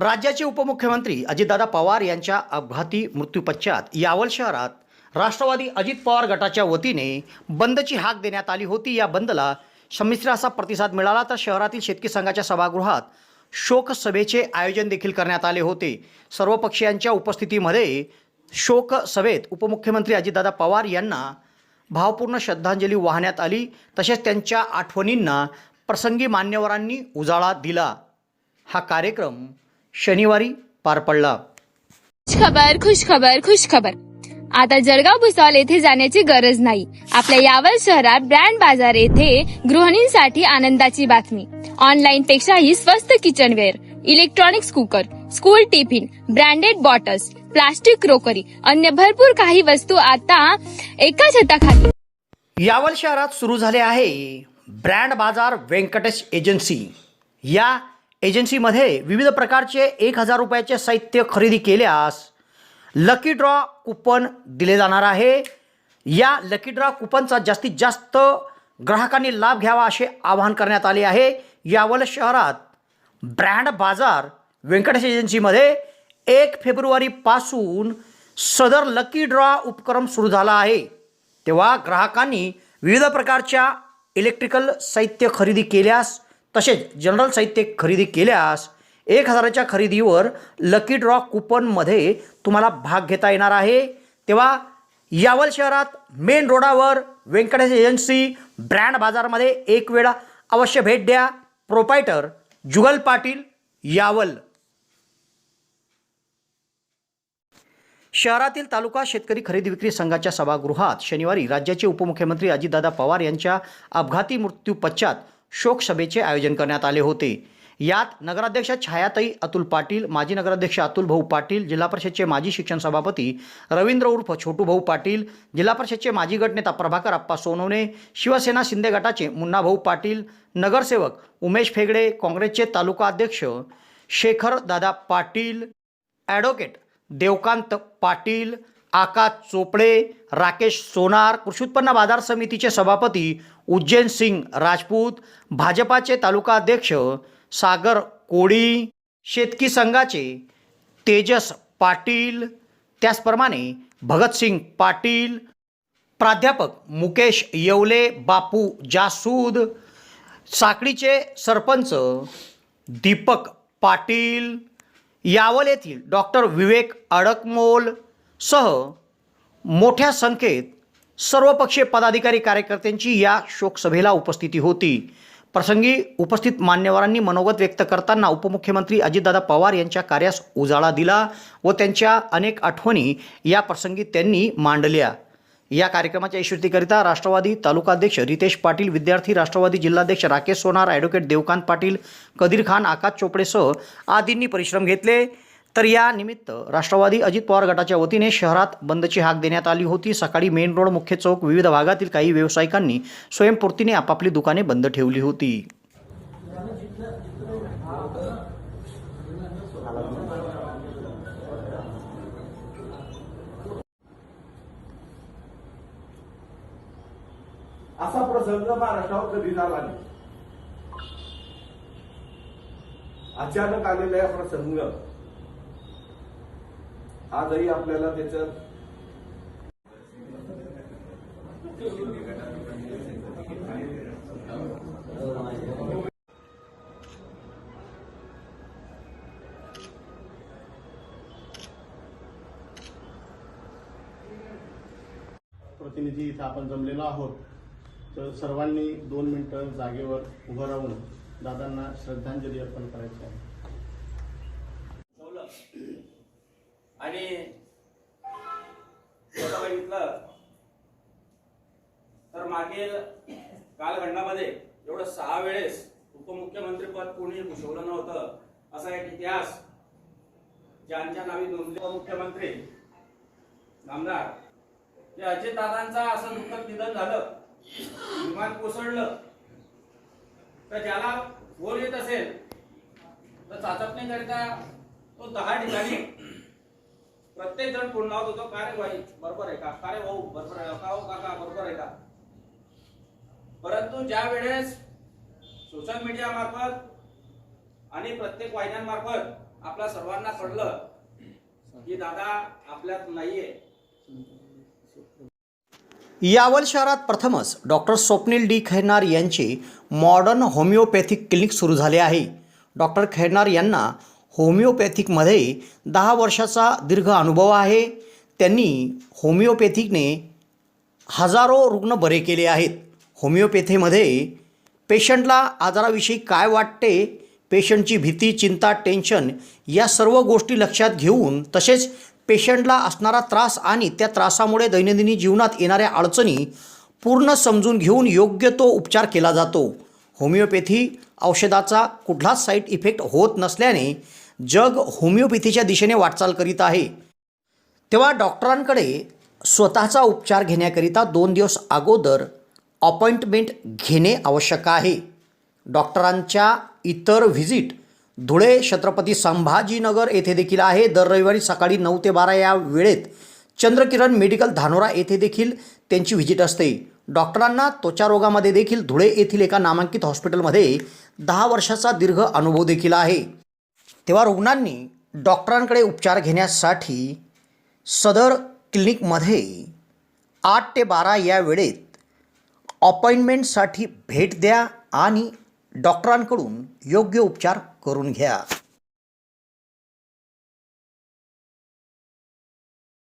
राज्याचे उपमुख्यमंत्री अजितदादा पवार यांच्या अपघाती मृत्यूपश्चात यावल शहरात राष्ट्रवादी अजित पवार गटाच्या वतीने बंदची हाक देण्यात आली होती. या बंदला संमिश्र असा प्रतिसाद मिळाला तर शहरातील शेतकी संघाच्या सभागृहात शोकसभेचे आयोजन देखील करण्यात आले होते. सर्व पक्षीयांच्या उपस्थितीमध्ये शोक सभेत उपमुख्यमंत्री अजितदादा पवार यांना भावपूर्ण श्रद्धांजली वाहण्यात आली. तसेच त्यांच्या आठवणींना प्रसंगी मान्यवरांनी उजाळा दिला. हा कार्यक्रम शनिवारी पार पडला. खबर खुश खबर खुश खबर आता जळगाव भुसावळ येथे जाण्याची गरज नाही. आपल्या यावल शहरात ब्रँड बाजार येथे गृहिणींसाठी आनंदाची बातमी. ऑनलाईन पेक्षाही स्वस्त kitchenware electronics cooker school tiffin branded bottles plastic crockery अन्य भरपूर काही वस्तू आता एका छताखाली. यावल शहरात सुरू झाले आहे ब्रँड बाजार व्यंकटेश एजन्सी. या एजन्सीमध्ये विविध प्रकारचे एक हजार रुपयाचे साहित्य खरेदी केल्यास लकी ड्रॉ कुपन दिले जाणार आहे. या लकी ड्रॉ कुपनचा जास्तीत जास्त ग्राहकांनी लाभ घ्यावा असे आवाहन करण्यात आले आहे. यावल शहरात ब्रँड बाजार व्यंकटेश एजन्सीमध्ये एक फेब्रुवारीपासून सदर लकी ड्रॉ उपक्रम सुरू झाला आहे. तेव्हा ग्राहकांनी विविध प्रकारच्या इलेक्ट्रिकल साहित्य खरेदी केल्यास तसेच जनरल साहित्य खरेदी केल्यास एक हजाराच्या खरेदीवर लकी ड्रॉ कुपनमध्ये तुम्हाला भाग घेता येणार आहे. तेव्हा यावल शहरात मेन रोडावर व्यंकटेश एजन्सी ब्रँड बाजारमध्ये एक वेळा अवश्य भेट द्या. प्रोपायटर जुगल पाटील यावल. शहरातील तालुका शेतकरी खरेदी विक्री संघाच्या सभागृहात शनिवारी राज्याचे उपमुख्यमंत्री अजितदादा पवार यांच्या अपघाती मृत्यू पश्चात शोकसभेचे आयोजन करण्यात आले होते. यात नगराध्यक्ष छायाताई अतुल पाटील माजी नगराध्यक्ष अतुल भाऊ पाटील जिल्हा परिषदचे माजी शिक्षण सभापती रवींद्र उर्फ छोटू भाऊ पाटील जिल्हा परिषदचे माजी गटनेता प्रभाकर आप्पा सोनवणे शिवसेना शिंदे गटाचे मुन्ना भाऊ पाटील नगरसेवक उमेश फेगडे काँग्रेसचे तालुका अध्यक्ष शेखर दादा पाटील ॲडव्होकेट देवकांत पाटील आकाश चोपडे राकेश सोनार कृषी उत्पन्न बाजार समितीचे सभापती उज्जैन सिंग राजपूत भाजपाचे तालुका अध्यक्ष सागर कोळी शेतकी संघाचे तेजस पाटील त्याचप्रमाणे भगतसिंग पाटील प्राध्यापक मुकेश येवले बापू जासूद साकडीचे सरपंच दीपक पाटील यावल येथील डॉक्टर विवेक अडकमोल सह मोठ्या संख्येत सर्वपक्षीय पदाधिकारी कार्यकर्त्यांची या शोकसभेला उपस्थिती होती. प्रसंगी उपस्थित मान्यवरांनी मनोगत व्यक्त करताना उपमुख्यमंत्री अजितदादा पवार यांच्या कार्यास उजाळा दिला व त्यांच्या अनेक आठवणी या प्रसंगी त्यांनी मांडल्या. या कार्यक्रमाच्या यशस्वीकरिता राष्ट्रवादी तालुकाध्यक्ष रितेश पाटील विद्यार्थी राष्ट्रवादी जिल्हाध्यक्ष राकेश सोनार ॲडव्होकेट देवकांत पाटील कदीर खान आकाश चोपडेसह आदींनी परिश्रम घेतले. तर या निमित्त राष्ट्रवादी अजित पवार गटाच्या वतीने शहरात बंदची हाक देण्यात आली होती. सकाळी मेन रोड मुख्य चौक विविध भागातील काही व्यावसायिकांनी स्वयंपूर्तीने आपापली दुकाने बंद ठेवली होती. असा प्रसंग महाराष्ट्रावर कधी झाला नाही. अचानक आलेला प्रसंग आजही आपल्याला त्याच्यात प्रतिनिधी इथं आपण जमलेलो आहोत. तर सर्वांनी दोन मिनिटं जागेवर उभं राहून दादांना श्रद्धांजली अर्पण करायची आहे ठेवलं आणि तसं बघितलं तर मागील कालखंडामध्ये एवढं सहा वेळेस उपमुख्यमंत्री पद कोणी भूषवलं नव्हतं असा एक इतिहास ज्यांच्या नावी नोंदले. उपमुख्यमंत्री नामदार की अजितदादांचा असं दुःखद निधन झालं विमान कोसळलं तर ज्याला फोन येत असेल तर चाचपणीकरिता तो दहा ठिकाणी प्रत्येक जण फोन लावत होतो का रे भाई? बरोबर आहे का? का रे भाऊ? बरोबर आहे का? हो काका? बरोबर आहे का? परंतु ज्या वेळेस सोशल मीडिया मार्फत आणि प्रत्येक वाहिन्यांमार्फत आपल्या सर्वांना कळलं की दादा आपल्यात नाहीये. यावल शहरात प्रथमच डॉक्टर स्वप्नील डी खैरनार यांचे मॉडर्न होमिओपॅथिक क्लिनिक सुरू झाले आहे. डॉक्टर खैरनार यांना होमिओपॅथिकमध्ये दहा वर्षाचा दीर्घ अनुभव आहे. त्यांनी होमिओपॅथिकने हजारो रुग्ण बरे केले आहेत. होमिओपॅथीमध्ये पेशंटला आजाराविषयी काय वाटते पेशंटची भीती चिंता टेन्शन या सर्व गोष्टी लक्षात घेऊन तसेच पेशंटला असणारा त्रास आणि त्या त्रासामुळे दैनंदिनी जीवनात येणाऱ्या अडचणी पूर्ण समजून घेऊन योग्य तो उपचार केला जातो. होमिओपॅथी औषधाचा कुठलाच साईड इफेक्ट होत नसल्याने जग होमिओपॅथीच्या दिशेने वाटचाल करीत आहे. तेव्हा डॉक्टरांकडे स्वतःचा उपचार घेण्याकरिता दोन दिवस अगोदर अपॉइंटमेंट घेणे आवश्यक आहे. डॉक्टरांच्या इतर व्हिजिट धुळे छत्रपती संभाजीनगर येथे देखील आहे. दर रविवारी सकाळी नऊ ते बारा या वेळेत चंद्रकिरण मेडिकल धानोरा येथे देखील त्यांची व्हिजिट असते. डॉक्टरांना त्वचारोगामध्ये देखील धुळे येथील एका नामांकित हॉस्पिटलमध्ये दहा वर्षाचा दीर्घ अनुभव देखील आहे. तेव्हा रुग्णांनी डॉक्टरांकडे उपचार घेण्यासाठी सदर क्लिनिकमध्ये आठ ते बारा या वेळेत अपॉइंटमेंटसाठी भेट द्या आणि डॉक्टरांकडून योग्य उपचार करून घ्या.